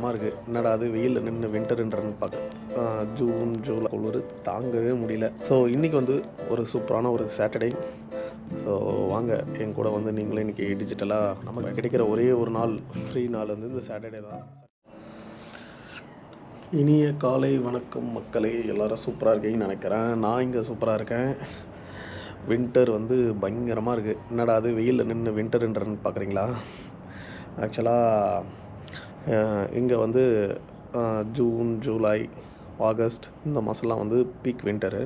பயமாக இருக்குது என்னடா அது வெயிலில் நின்று வின்டருன்றன்னு பார்க்க. ஜூன் ஜூலை குளிர். தாங்கவே முடியல. ஸோ இன்றைக்கி வந்து ஒரு சூப்பரான ஒரு சாட்டர்டே ஸோ வாங்க என் கூட வந்து நீங்களும் இன்றைக்கி டிஜிட்டலாக நமக்கு கிடைக்கிற ஒரே ஒரு நாள் ஃப்ரீ நாள் வந்து இந்த சாட்டர்டே தான். இனிய காலை வணக்கம் மக்களே. எல்லோரும் சூப்பராக இருக்கீங்கன்னு நினைக்கிறேன். நான் இங்கே சூப்பராக இருக்கேன். வின்டர் வந்து பயங்கரமாக இருக்குது என்னடா அது வெயிலில் நின்று வின்டருன்றன்னு பார்க்குறீங்களா? ஆக்சுவலாக இங்கே வந்து ஜூன் ஜூலை ஆகஸ்ட் இந்த மாதம்லாம் வந்து பீக் வின்டரு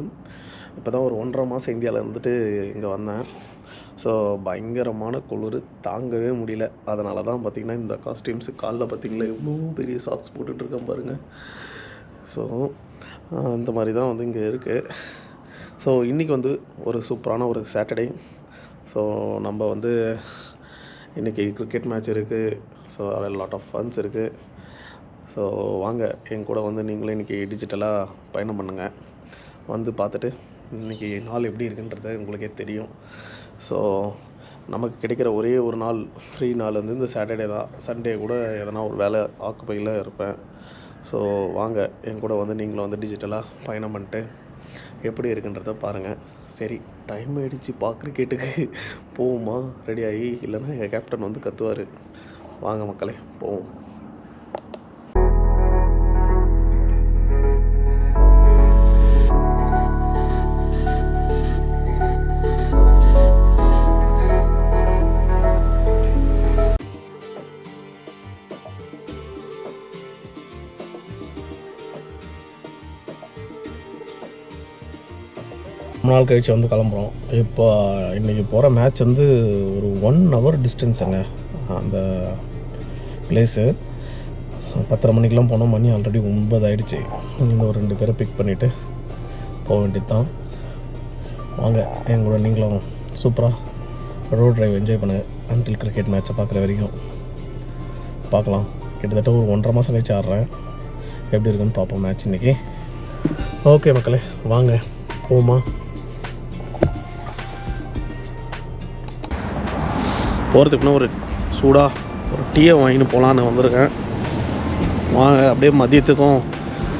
இப்போ தான் ஒரு ஒன்றரை மாதம் இந்தியாவில் இருந்துட்டு இங்கே வந்தேன். ஸோ பயங்கரமான குளிர் தாங்கவே முடியல. அதனால தான் பார்த்திங்கன்னா இந்த காஸ்டியூம்ஸு காலில் பார்த்திங்களா எவ்வளோ பெரிய சாக்ஸ் போட்டுட்ருக்கேன் பாருங்கள் ஸோ இந்த மாதிரி தான் வந்து இங்கே இருக்குது ஸோ இன்றைக்கி வந்து ஒரு சூப்பரான ஒரு சாட்டர்டே ஸோ நம்ம வந்து இன்றைக்கி கிரிக்கெட் மேட்ச் இருக்குது ஸோ அதில் லாட் ஆஃப் ஃபன்ஸ் இருக்குது ஸோ வாங்க என் கூட வந்து நீங்களும் இன்றைக்கி டிஜிட்டலாக பயணம் பண்ணுங்கள் வந்து பார்த்துட்டு இன்றைக்கி நாள் எப்படி இருக்குன்றது உங்களுக்கே தெரியும். ஸோ நமக்கு கிடைக்கிற ஒரே ஒரு நாள் ஃப்ரீ நாள் வந்து இந்த சாட்டர்டே தான். சண்டே கூட எதனா ஒரு வேலை ஆக்குப்பையில் இருப்பேன். ஸோ வாங்க என் கூட வந்து நீங்களும் வந்து டிஜிட்டலாக பயணம் பண்ணிட்டு எப்படி இருக்குன்றத பாருங்கள் சரி டைம் ஆகிடுச்சு பா கிரிக்கெட்டுக்கு போவோமா? ரெடி ஆகி இல்லைன்னா எங்கள் கேப்டன் வந்து கத்துவார். வாங்க மக்களே போவோம். ரொம்ப நாள் கழிச்சு வந்து கிளம்புறோம். இப்போ இன்றைக்கி போகிற மேட்ச் வந்து ஒரு ஒன் ஹவர் டிஸ்டன்ஸுங்க அந்த பிளேஸு பத்தரை மணிக்கெலாம் போனோம் மணி ஆல்ரெடி ஒன்பது ஆயிடுச்சு. இந்த ஒரு ரெண்டு பேரை பிக் பண்ணிவிட்டு போக வேண்டியது தான் வாங்க என் கூட நீங்களும் சூப்பராக ரோட் டிரைவ் என்ஜாய் பண்ணு. அன்டில் கிரிக்கெட் மேட்ச்சை பார்க்குற வரைக்கும். பார்க்கலாம். கிட்டத்தட்ட ஒரு ஒன்றரை மாதம் கழிச்சு ஆடுறேன். எப்படி இருக்குன்னு பார்ப்போம் மேட்ச் இன்றைக்கி ஓகே மக்களே வாங்க. போமா. போகிறதுக்குன்னா ஒரு சூடாக ஒரு டீயை வாங்கிட்டு போகலான்னு வந்திருக்கேன். வாங்க அப்படியே மதியத்துக்கும்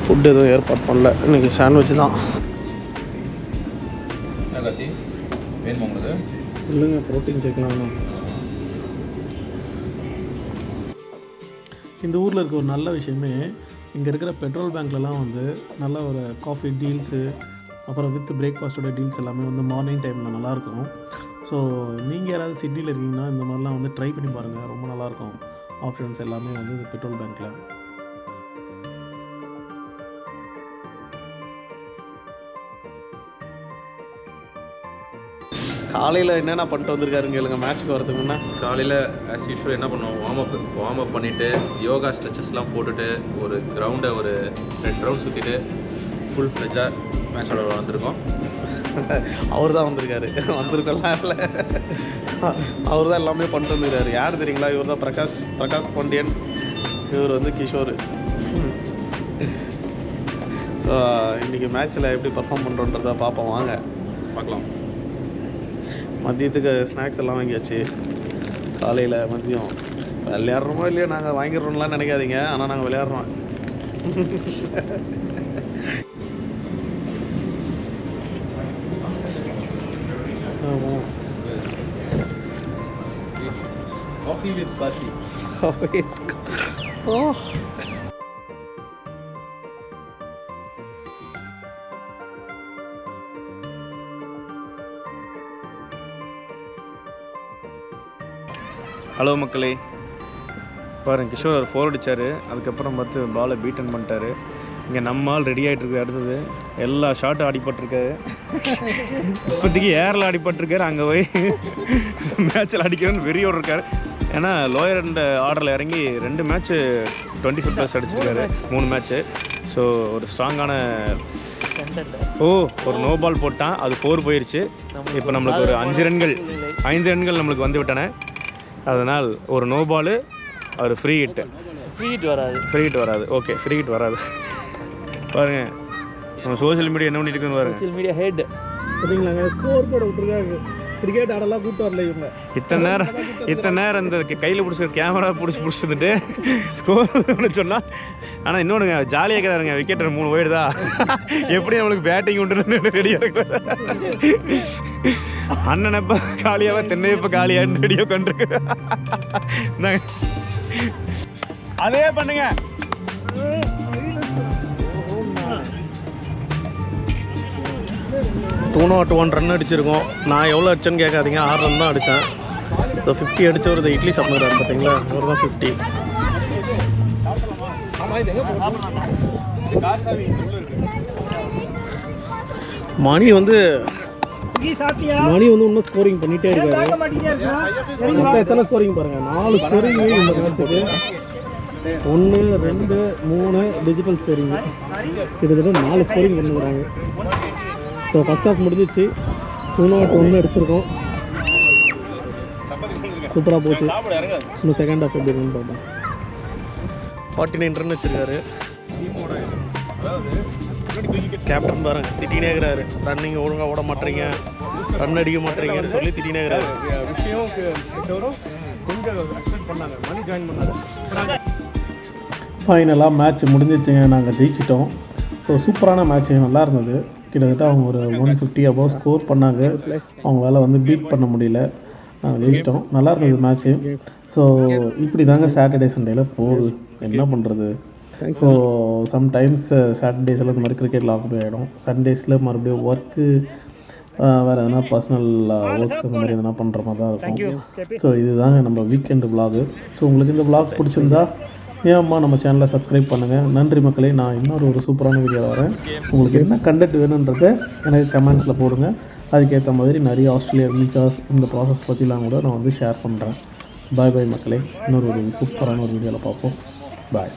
ஃபுட்டு எதுவும் ஏற்பாடு பண்ணல. இன்றைக்கி சாண்ட்விச் தான். இல்லைங்க ப்ரோட்டீன் சேர்க்கலாம் இந்த ஊரில் இருக்க ஒரு நல்ல விஷயமே இங்கே இருக்கிற பெட்ரோல் பேங்க்லலாம் வந்து நல்ல ஒரு காஃபி டீல்ஸு அப்புறம் வித் பிரேக்ஃபாஸ்ட்டோட டீல்ஸ் எல்லாமே வந்து மார்னிங் டைமில் நல்லாயிருக்கும். ஸோ நீங்கள் யாராவது சிட்டியில் இருக்கீங்கன்னா இந்த மாதிரிலாம் வந்து ட்ரை பண்ணி பாருங்கள் ரொம்ப நல்லாயிருக்கும். ஆப்ஷன்ஸ் எல்லாமே வந்து பெட்ரோல் பேங்க்கில் காலையில் என்னென்ன பண்ணிட்டு வந்திருக்காருங்க கேளுங்க மேட்ச்சுக்கு வரதுக்கு முன்னே. காலையில் ஆஸ் யூஷுவல் என்ன பண்ணுவோம்? வார்ம் அப் வார்ம் அப் பண்ணிவிட்டு யோகா ஸ்ட்ரெச்சஸ்லாம் போட்டுட்டு ஒரு கிரவுண்டை ஒரு ரெண்டு ரவுண்ட் சுற்றிட்டு ஃபுல் ஃப்ளெஜாக மேட்ச் ஆட வந்திருக்கோம். அவர் தான் வந்திருக்காரு. வந்திருக்கலாம் இல்லை. அவர் தான் எல்லாமே பண்ணிட்டு வந்துருக்காரு. யார் தெரியுங்களா? இவர் தான் பிரகாஷ் பிரகாஷ் பாண்டியன். இவர் வந்து கிஷோர். ஸோ இன்றைக்கி மேட்ச்சில் எப்படி பர்ஃபார்ம் பண்ணுறோன்றத பார்ப்போம். வாங்க. பார்க்கலாம். மதியத்துக்கு ஸ்நாக்ஸ் எல்லாம் வாங்கியாச்சு. காலையில் மதியம். விளையாடுறோமோ இல்லையோ நாங்கள் வாங்கிடுறோம்லாம் நினைக்காதீங்க. ஆனால் நாங்கள் விளையாடுறோம். ஆமாம் coffee with coffee oh hello மக்களே. பாருங்க கிஷோர் ஃபோர் அடித்தார் அதுக்கப்புறம் பார்த்து பாலை பீட்டன் பண்ணிட்டாரு. இங்கே நம்ம ஆள் ரெடி ஆகிட்டு இருக்கு அடுத்தது எல்லா ஷாட்டும் அடிபட்டிருக்காரு. இப்போதைக்கு ஏரில் அடிபட்டிருக்காரு. அங்கே போய் மேட்ச்சில் அடிக்கிறேன்னு வெறியோடு இருக்காரு. ஏன்னா லோயர் அண்ட் ஆர்டரில் இறங்கி ரெண்டு மேட்ச்சு டுவெண்ட்டி ஃபைவ் ப்ளஸ் அடிச்சிருக்காரு. மூணு மேட்ச்சு ஸோ ஒரு ஸ்ட்ராங்கான ஓ ஒரு நோ பால் போட்டான். அது ஃபோர் போயிருச்சு. இப்போ நம்மளுக்கு ஒரு அஞ்சு ரன்கள். ஐந்து ரன்கள் நம்மளுக்கு வந்து விட்டன. அதனால் ஒரு நோ பாலு ஒரு ஃப்ரீ ஹிட் ஃப்ரீ ஹிட் வராது. ஃப்ரீ ஹிட் வராது. ஓகே ஃப்ரீ ஹிட் வராது. பாருங்க. நம்ம சோஷியல் மீடியா என்ன பண்ணிட்டு இருக்குன்னு பாருங்க. சோசியல் மீடியா ஹெட் பார்த்தீங்களாங்க ஸ்கோர் போர்டு விட்டுருக்காங்க. கிரிக்கெட் ஆடலாம் கூப்பிட்டு வரல இவங்க. இத்தனை நேரம் இத்தனை நேரம் இந்த கையில் பிடிச்ச கேமரா பிடிச்சி பிடிச்சிருந்துட்டு ஸ்கோர் சொன்னால் ஆனால் இன்னொன்றுங்க ஜாலியாக இருக்கிறாருங்க விக்கெட் மூணு போயிடுதா? எப்படி நம்மளுக்கு பேட்டிங் உண்டு ரெடியாக இருக்கிறார் அண்ணன் எப்போ காலியாவா தென்னை எப்போ காலியான்னு ரெடியாக கொண்டிருக்கு. அதே பண்ணுங்க. டூ நாட் ஒன் ரன் அடிச்சிருக்கோம். நான் எவ்வளோ அடிச்சேன்னு கேட்காதீங்க. ஆறு ரன் தான் அடித்தேன் இப்போ ஃபிஃப்டி அடிச்ச ஒரு இட்லி சாப்பிட்றாரு பார்த்தீங்களா? அவர் தான் ஃபிஃப்டி மணி வந்து மணி வந்து இன்னும் ஸ்கோரிங் பண்ணிட்டே இருக்காரு. மொத்தம் எத்தனை ஸ்கோரிங் பாருங்க? நாலு ஸ்கோரிங் இந்த மேட்ச்சுக்கு ஒன்று ரெண்டு மூணு டிஜிட்டல் ஸ்கோரிங் கிட்டத்தட்ட நாலு ஸ்கோரிங் பண்ணுறாங்க ஸோ ஃபஸ்ட் ஹாஃப் முடிஞ்சிச்சு. டூ நாட் ஒன்று அடிச்சிருக்கோம். சூப்பராக போச்சு. இன்னும் செகண்ட் ஹாஃப் எப்படி இருக்குன்னு பார்ப்போம். ஃபார்ட்டி நைன் ரன் வச்சிருக்காரு. கேப்டன் பாருங்க திட்டினே இருக்கிறாரு. ரன்னிங் ஒழுங்காக ஓட மாட்டீங்க ரன் அடிக்க மாட்டீங்கன்னு சொல்லி திட்டினே இருக்கிறாரு. விஷயம் பண்ணாங்க. மணி ஜாயின் பண்ணாங்க. ஃபைனலாக மேட்ச் முடிஞ்சிச்சுங்க. நாங்கள் ஜெயிச்சிட்டோம். ஸோ சூப்பரான மேட்ச் நல்லா இருந்தது. கிட்டத்தட்ட அவங்க ஒரு ஒன் ஃபிஃப்டி அபவ் ஸ்கோர் பண்ணாங்க. அவங்களால வந்து பீட் பண்ண முடியல. ஜெயிச்சிட்டோம். நல்லா இருந்தது மேட்ச்சு ஸோ இப்படி தாங்க சாட்டர்டே சண்டேல போகுது. என்ன பண்ணுறது ஸோ சம்டைம்ஸ் சாட்டர்டேஸில் இந்த மாதிரி கிரிக்கெட்டில் ஆஃப் ஆகிடும் சண்டேஸில் மறுபடியும் ஒர்க்கு வேறு எதனா பர்சனல் ஒர்க்ஸ் அந்த மாதிரி எதனா பண்ணுற மாதிரி தான் இருக்கும் ஸோ இதுதாங்க நம்ம வீக்கெண்டு vlog. ஸோ உங்களுக்கு இந்த vlog பிடிச்சிருந்தா ஏம்மா நம்ம சேனலை சப்ஸ்கிரைப் பண்ணுங்கள் நன்றி மக்களே நான் இன்னொரு ஒரு சூப்பரான வீடியோவில் வரேன். உங்களுக்கு என்ன கண்டென்ட் வேணுன்றதை எனக்கு கமெண்ட்ஸில் போடுங்க. அதுக்கேற்ற மாதிரி நிறைய ஆஸ்திரேலியா விசாஸ் இந்த ப்ராசஸ் பற்றிலாம் கூட நான் வந்து ஷேர் பண்ணுறேன் பாய் பாய் மக்களே. இன்னொரு ஒரு சூப்பரான ஒரு வீடியோவில் பார்ப்போம். பாய்